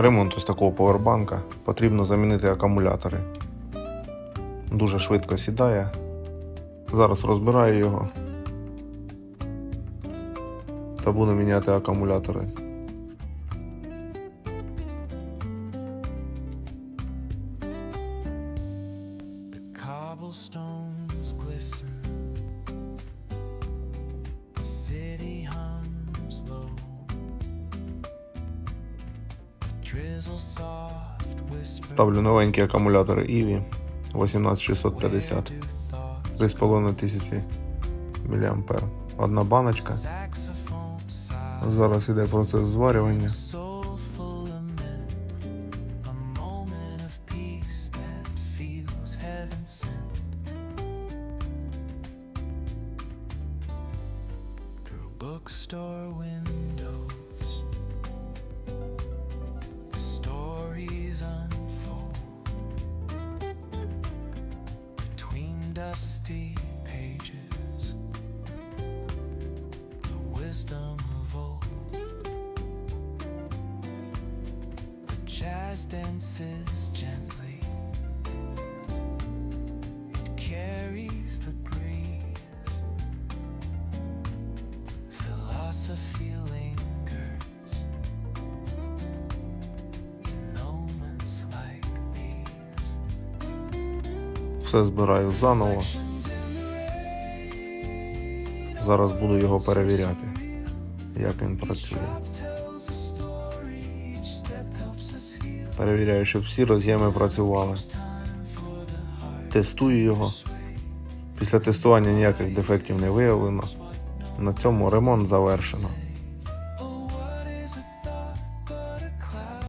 Ремонт ось такого повербанка потрібно замінити акумулятори. Дуже швидко сідає. Зараз розбираю його та буду міняти акумулятори. Cobblestones glisten. Ставлю новенькі акумулятори EVI 18650 3,5 тисячі мА. Одна баночка. Зараз іде процес зварювання. Soulful lament. Dusty pages. The wisdom of old. The jazz dances gently. Все збираю заново. Зараз буду його перевіряти, як він працює. Перевіряю, щоб всі роз'єми працювали. Тестую його. Після тестування ніяких дефектів не виявлено. На цьому ремонт завершено.